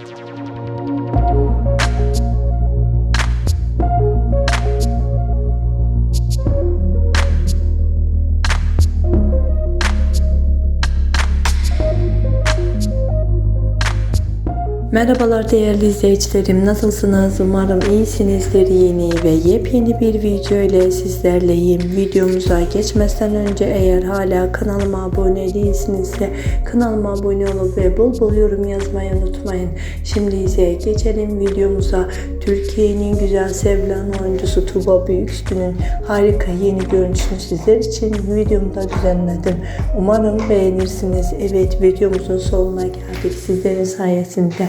Música Merhabalar değerli izleyicilerim. Nasılsınız? Umarım iyisinizdir. Yeni ve yepyeni bir video ile sizlerleyim. Videomuza geçmeden önce eğer hala kanalıma abone değilsinizse kanalıma abone olup ve bol bol yorum yazmayı unutmayın. Şimdi ise geçelim videomuza. Türkiye'nin güzel sevilen oyuncusu Tuba Büyüküstü'nün harika yeni görünüşünü sizler için videomda düzenledim. Umarım beğenirsiniz. Evet videomuzun sonuna geldik. Sizlerin sayesinde